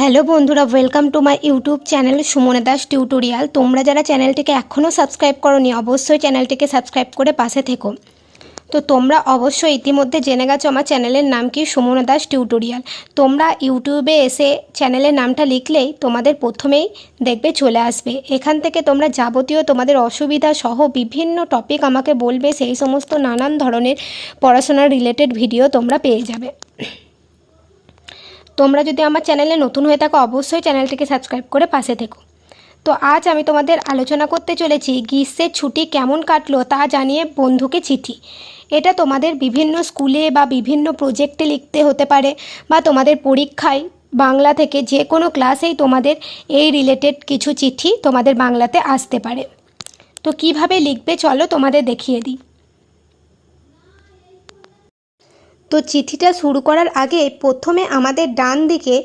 Hello বন্ধুরা welcome to my YouTube channel সুমনে Das tutorial তোমরা যারা চ্যানেলটিকে এখনও সাবস্ক্রাইব করনি, অবশ্যই চ্যানেলটিকে সাবস্ক্রাইব করে পাশে থেকো। তো তোমরা অবশ্যই ইতিমধ্যে জেনে গেছো আমার চ্যানেলের নাম কি, সুমনা দাস টিউটোরিয়াল তোমরা ইউটিউবে এসে চ্যানেলের নামটা লিখলেই তোমাদের প্রথমেই দেখবে চলে আসবে। এখান থেকে তোমরা যাবতীয় তোমাদের অসুবিধা সহ বিভিন্ন টপিক আমাকে বলবে, সেই সমস্ত নানান ধরনের পড়াশোনার রিলেটেড ভিডিও তোমরা পেয়ে যাবে। তোমরা যদি আমার চ্যানেলে নতুন হয়ে থাকো, অবশ্যই চ্যানেলটিকে সাবস্ক্রাইব করে পাশে থেকো। তো আজ আমি তোমাদের আলোচনা করতে চলেছি গ্রীষ্মের ছুটি কেমন কাটলো তা জানিয়ে বন্ধুকে চিঠি। এটা তোমাদের বিভিন্ন স্কুলে বা বিভিন্ন প্রজেক্টে লিখতে হতে পারে বা তোমাদের পরীক্ষায় বাংলা থেকে যে কোনো ক্লাসেই তোমাদের এই রিলেটেড কিছু চিঠি তোমাদের বাংলাতে আসতে পারে। তো কীভাবে লিখবে চলো তোমাদের দেখিয়ে দিই। তো চিঠিটা শুরু করার আগে প্রথমে আমাদের ডান দিকে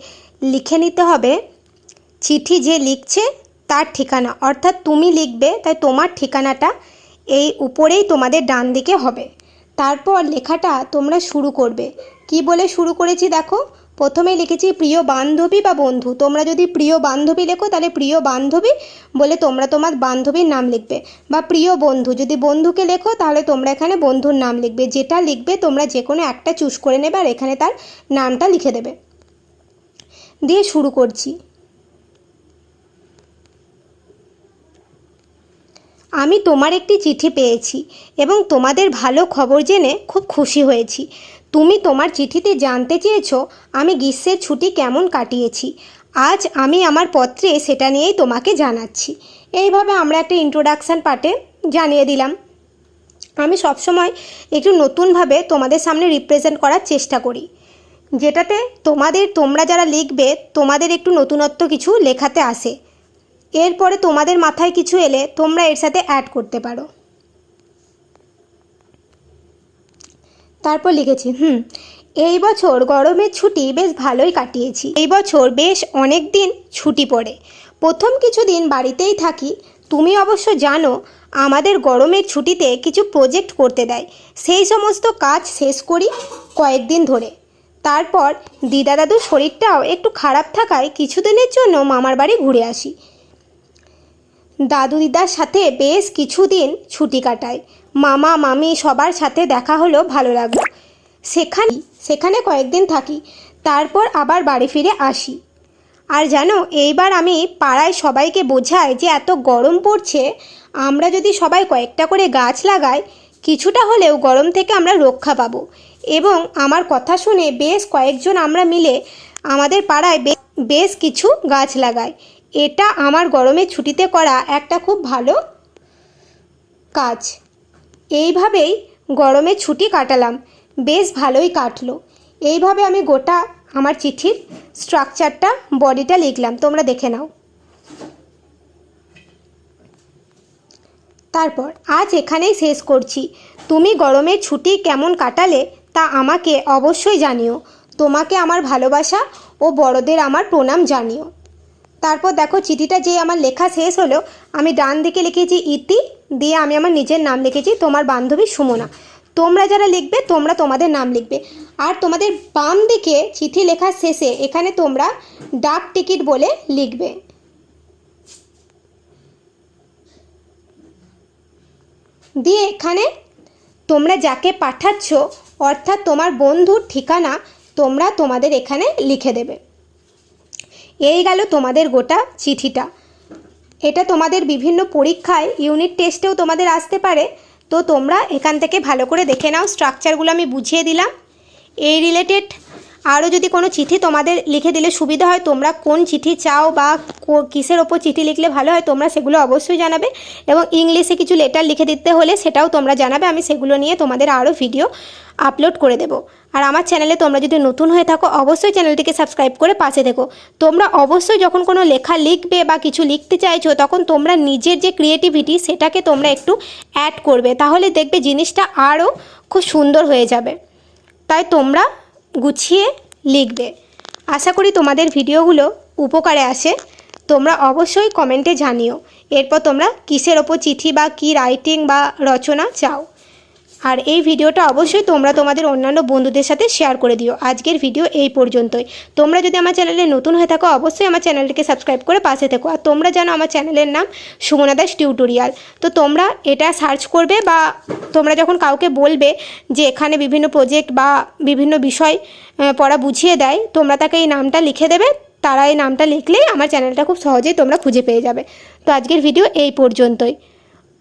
লিখে নিতে হবে, চিঠি যে লিখছে তার ঠিকানা। অর্থাৎ তুমি লিখবে, তাই তোমার ঠিকানাটা এই উপরেই তোমাদের ডান দিকে হবে। তারপর লেখাটা তোমরা শুরু করবে। কি বলে শুরু করেছি দেখো? প্রথমে লিখেছি প্রিয় বান্ধবী বা বন্ধু। তোমরা যদি প্রিয় বান্ধবী লেখো, তাহলে প্রিয় বান্ধবী বলে তোমরা তোমার বান্ধবীর নাম লিখবে। বা প্রিয় বন্ধু, যদি বন্ধুকে লেখো, তাহলে তোমরা এখানে বন্ধুর নাম লিখবে। যেটা লিখবে, তোমরা যে কোনো একটা চুজ করে নেবে আর এখানে তার নামটা লিখে দেবে। দিয়ে শুরু করছি। আমি তোমার একটি চিঠি পেয়েছি এবং তোমাদের ভালো খবর জেনে খুব খুশি হয়েছি। তুমি তোমার চিঠিতে জানতে চেয়েছো আমি গ্রীষ্মের ছুটি কেমন কাটিয়েছি। আজ আমি আমার পত্রে সেটা নিয়েই তোমাকে জানাচ্ছি। এইভাবে আমরা একটা ইন্ট্রোডাকশান পার্টে জানিয়ে দিলাম। আমি সবসময় একটু নতুনভাবে তোমাদের সামনে রিপ্রেজেন্ট করার চেষ্টা করি। যেটাতে তোমাদের, তোমরা যারা লিখবে, তোমাদের একটু নতুনত্ব কিছু লেখাতে আসে। এরপরে তোমাদের মাথায় কিছু এলে তোমরা এর সাথে অ্যাড করতে পারো। তারপর লিখেছি, হুম, এই বছর গরমের ছুটি বেশ ভালোই কাটিয়েছি। এই বছর বেশ অনেক দিন ছুটি পড়ে। প্রথম কিছু দিন বাড়িতেই থাকি। তুমি অবশ্য জানো, আমাদের গরমের ছুটিতে কিছু প্রজেক্ট করতে দেয়। সেই সমস্ত কাজ শেষ করি কয়েকদিন ধরে। তারপর দিদা দাদুর শরীরটাও একটু খারাপ থাকায় কিছুদিনের জন্য মামার বাড়ি ঘুরে আসি। দাদু দিদার সাথে বেশ কিছুদিন ছুটি কাটায়। মামা, মামি সবার সাথে দেখা হলো, ভালো লাগল। সেখানে সেখানে কয়েকদিন থাকি, তারপর আবার বাড়ি ফিরে আসি। আর জানো, এইবার আমি পাড়ায় সবাইকে বোঝাই যে এত গরম পড়ছে, আমরা যদি সবাই কয়েকটা করে গাছ লাগাই, কিছুটা হলেও গরম থেকে আমরা রক্ষা পাবো। এবং আমার কথা শুনে বেশ কয়েকজন আমরা মিলে আমাদের পাড়ায় বেশ কিছু গাছ লাগাই। এটা আমার গরমের ছুটিতে করা একটা খুব ভালো কাজ। এইভাবেই গরমের ছুটি কাটালাম। বেশ ভালোই কাটলো। এইভাবে আমি গোটা আমার চিঠির স্ট্রাকচারটা বডিটা লিখলাম। তোমরা দেখে নাও। তারপর, আজ এখানেই শেষ করছি। তুমি গরমের ছুটি কেমন কাটালে তা আমাকে অবশ্যই জানিও। তোমাকে আমার ভালোবাসা ও বড়দের আমার প্রণাম জানিও। তারপর দেখো চিঠিটা যে আমার লেখা শেষ হলো, আমি ডান দিকে লিখেছি ইতি, দিয়ে আমি আমার নিজের নাম লিখেছি তোমার বান্ধবী সুমনা। তোমরা যারা লিখবে, তোমরা তোমাদের নাম লিখবে। আর তোমাদের বাম দিকে চিঠি লেখার শেষে, এখানে তোমরা ডাক টিকিট বলে লিখবে। দিয়ে এখানে তোমরা যাকে পাঠাচ্ছ, অর্থাৎ তোমার বন্ধুর ঠিকানা, তোমরা তোমাদের এখানে লিখে দেবে। এই গেল তোমাদের গোটা চিঠিটা। এটা তোমাদের বিভিন্ন পরীক্ষায় ইউনিট টেস্টেও তোমাদের আসতে পারে। তো তোমরা এখান থেকে ভালো করে দেখে নাও স্ট্রাকচারগুলো আমি বুঝিয়ে দিলাম। এই রিলেটেড আরও যদি কোনো চিঠি তোমাদের লিখে দিলে সুবিধা হয়, তোমরা কোন চিঠি চাও বা কিসের ওপর চিঠি লিখলে ভালো হয়, তোমরা সেগুলো অবশ্যই জানাবে। এবং ইংলিশে কিছু লেটার লিখে দিতে হলে সেটাও তোমরা জানাবে, আমি সেগুলো নিয়ে তোমাদের আরও ভিডিও আপলোড করে দেবো। আর আমার চ্যানেলে তোমরা যদি নতুন হয়ে থাকো, অবশ্যই চ্যানেলটিকে সাবস্ক্রাইব করে পাশে থেকো। তোমরা অবশ্যই যখন কোনো লেখা লিখবে বা কিছু লিখতে চাইছো, তখন তোমরা নিজের যে ক্রিয়েটিভিটি সেটাকে তোমরা একটু অ্যাড করবে। তাহলে দেখবে জিনিসটা আরও খুব সুন্দর হয়ে যাবে। তাই তোমরা গুছিয়ে লিখবে। আশা করি তোমাদের ভিডিওগুলো উপকারে আসে। তোমরা অবশ্যই কমেন্টে জানিও। এরপর তোমরা কিসের ওপর চিঠি বা কি রাইটিং বা রচনা চাও। আর এই ভিডিওটা অবশ্যই তোমরা তোমাদের অন্যান্য বন্ধুদের সাথে শেয়ার করে দিও। আজকের ভিডিও এই পর্যন্তই। তোমরা যদি আমার চ্যানেলে নতুন হয়ে থাকো, অবশ্যই আমার চ্যানেলটিকে সাবস্ক্রাইব করে পাশে থেকো। আর তোমরা জানো আমার চ্যানেলের নাম সুমনা দাস টিউটোরিয়াল তো তোমরা এটা সার্চ করবে বা তোমরা যখন কাউকে বলবে যে এখানে বিভিন্ন প্রজেক্ট বা বিভিন্ন বিষয় পড়া বুঝিয়ে দেয়, তোমরা তাকে এই নামটা লিখে দেবে। তারা এই নামটা লিখলেই আমার চ্যানেলটা খুব সহজেই তোমরা খুঁজে পেয়ে যাবে। তো আজকের ভিডিও এই পর্যন্তই।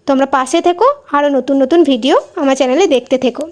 তোমরা পাশে থেকো আরও নতুন নতুন ভিডিও আমার চ্যানেলে দেখতে থেকো।